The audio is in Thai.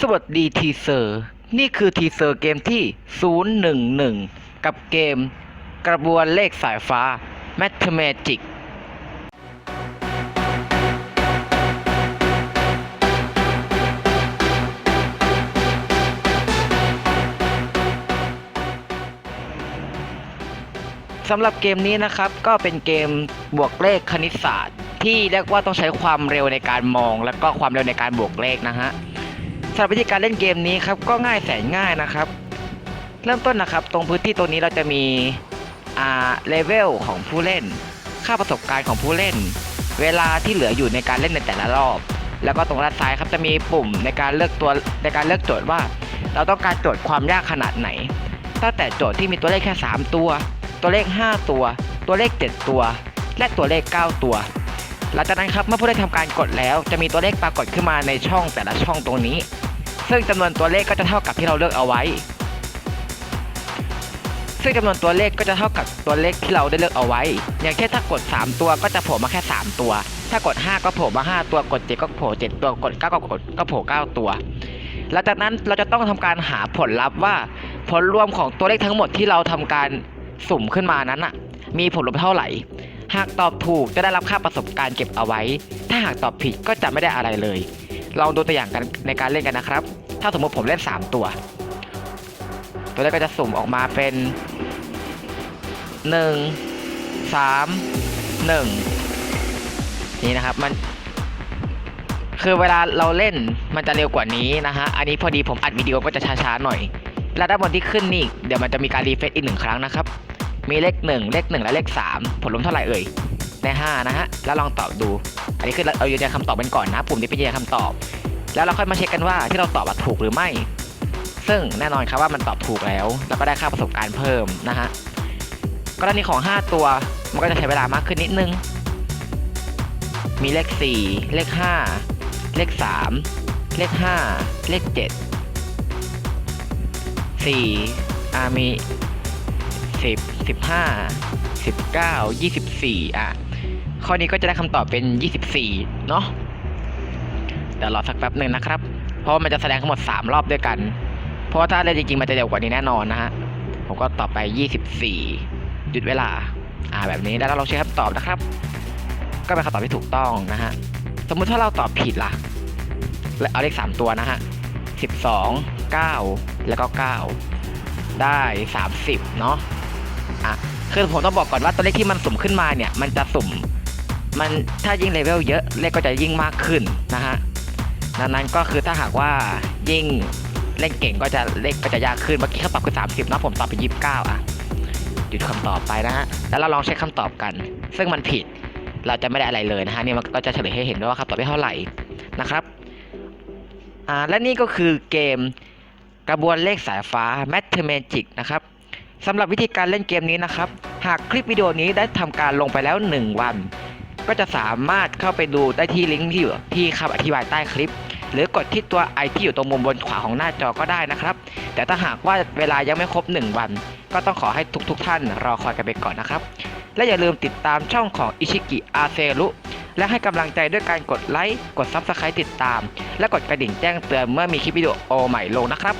สวัสดีทีเซอร์ นี่คือทีเซอร์เกมที่ 011 กับเกมกระบวนเลขสายฟ้า Mathematic สำหรับเกมนี้นะครับก็เป็นเกมบวกเลขคณิตศาสตร์ ที่เรียกว่าต้องใช้ความเร็วในการมอง และก็ความเร็วในการบวกเลขนะฮะ สำหรับวิธีการเล่นเกมนี้ครับก็ง่ายแสนง่ายนะครับ เริ่มต้นนะครับ ตรงพื้นที่ตรงนี้เราจะมีอ่าเลเวลของผู้เล่น ค่าประสบการณ์ของผู้เล่น เวลาที่เหลืออยู่ในการเล่นในแต่ละรอบ แล้วก็ตรงด้านซ้ายครับจะมีปุ่มในการเลือกตัวในการเลือกโจทย์ว่า เราต้องการโจทย์ความยากขนาดไหน ตั้งแต่โจทย์ที่มีตัวเลขแค่ 3 ตัว ตัวเลข 5 ตัว ตัวเลข 7 ตัว และตัวเลข 9 ตัวหลังจากนั้นครับเมื่อผู้เล่นทำการกดแล้ว จะมีตัวเลขปรากฏขึ้นมาในช่องแต่ละช่องตรงนี้ ซึ่งจำนวนตัวเลขก็จะเท่ากับที่เราเลือกเอาไว้ ซึ่งจำนวนตัวเลขก็จะเท่ากับตัวเลขที่เราได้เลือกเอาไว้ อย่างเช่นถ้ากด 3 ตัวก็จะโผล่มาแค่ 3 ตัว ถ้ากด 5 ก็โผล่มา 5 ตัว กด 7 ก็โผล่7ตัว กด 9 ก็กดก็โผล่9ตัว หลังจากนั้นเราจะต้องทำการหาผลลัพธ์ว่า ผลรวมของตัวเลขทั้งหมดที่เราทำการสุ่มขึ้นมานั้นอะมีผลลัพธ์เท่าไหร่ หากตอบถูกจะได้รับค่าประสบการณ์เก็บเอาไว้ ถ้าหากตอบผิดก็จะไม่ได้อะไรเลยลองดูตัวอย่างกันในการเล่นกันนะครับ ถ้าสมมติผมเล่น 3 ตัว ตัวเลขก็จะสุ่มออกมาเป็น 1 3 1 นี่นะครับมันคือเวลาเราเล่นมันจะเร็วกว่านี้นะฮะ อันนี้พอดีผมอัดวิดีโอก็จะช้าๆหน่อย และด้านบนที่ขึ้นนี่ เดี๋ยวมันจะมีการรีเฟซอีกหนึ่งครั้งนะครับ มีเลข 1 เลข 1 และเลข 3 ผลรวมเท่าไหร่เอ่ยได้5นะฮะ แล้วลองตอบดู อันนี้คือเรายืนยันคำตอบเป็นก่อนนะ ปุ่มนี้เป็นยืนยันคำตอบ แล้วเราค่อยมาเช็คกันว่าที่เราตอบถูกหรือไม่ ซึ่งแน่นอนครับว่ามันตอบถูกแล้ว แล้วก็ได้ค่าประสบการณ์เพิ่มนะฮะกรณีของ 5 ตัวมันก็จะใช้เวลามากขึ้นนิดนึง มีเลข 4 เลข 5 เลข 3 เลข 5 เลข 7 4อ่ามี 10 15 19 24 อะ ข้อนี้ก็จะได้คำตอบเป็น 24 เนาะ ดี๋ยวรอสักแป๊บหนึ่งนะครับ เพราะมันจะแสดงทั้งหมด 3 รอบด้วยกัน เพราะว่าถ้าเล่นจริงๆ มันจะเร็วกว่านี้แน่นอนนะฮะ ผมก็ตอบไป 24 หยุดเวลา อ่าแบบนี้แล้วเราลองเช็คคำตอบนะครับ ก็เป็นคำตอบที่ถูกต้องนะฮะ สมมุติถ้าเราตอบผิดล่ะ และเอาเลข 3 ตัวนะฮะ 12 9 แล้วก็ 9 ได้ 30 เนาะอะคือผมต้องบอกก่อนว่าตัวเลขที่มันสุ่มขึ้นมาเนี่ย มันจะสุ่ม มันถ้ายิ่งเลเวลเยอะเลขก็จะยิ่งมากขึ้นนะฮะ ดังนั้นก็คือถ้าหากว่ายิ่งเล่นเก่งก็จะเลขก็จะยากขึ้นเมื่อกี้เขาตอบคือ30นะผมตอบไป29อะหยุดคำตอบไปนะฮะแล้วเราลองเช็คคำตอบกัน ซึ่งมันผิดเราจะไม่ได้อะไรเลยนะฮะนี่มันก็จะเฉลยให้เห็นด้วยว่าคำตอบได้เท่าไหร่นะครับอ่าและนี่ก็คือเกมกระบวนเลขสายฟ้า Mathematic นะครับสำหรับวิธีการเล่นเกมนี้นะครับ หากคลิปวิดีโอนี้ได้ทำการลงไปแล้ว 1 วัน ก็จะสามารถเข้าไปดูได้ที่ลิงก์ที่อยู่ที่คำอธิบายใต้คลิป หรือกดที่ตัวไอที่อยู่ตรงมุมบนขวาของหน้าจอก็ได้นะครับ แต่ถ้าหากว่าเวลายังไม่ครบ 1 วัน ก็ต้องขอให้ทุกๆทท่านรอคอยกันไปก่อนนะครับ และอย่าลืมติดตามช่องของอิชิกิอาเซรุและให้กำลังใจด้วยการกดไลค์ กดซับสไครต์ติดตาม และกดกระดิ่งแจ้งเตือนเมื่อมีคลิปวิดีโอใหม่ลงนะครับ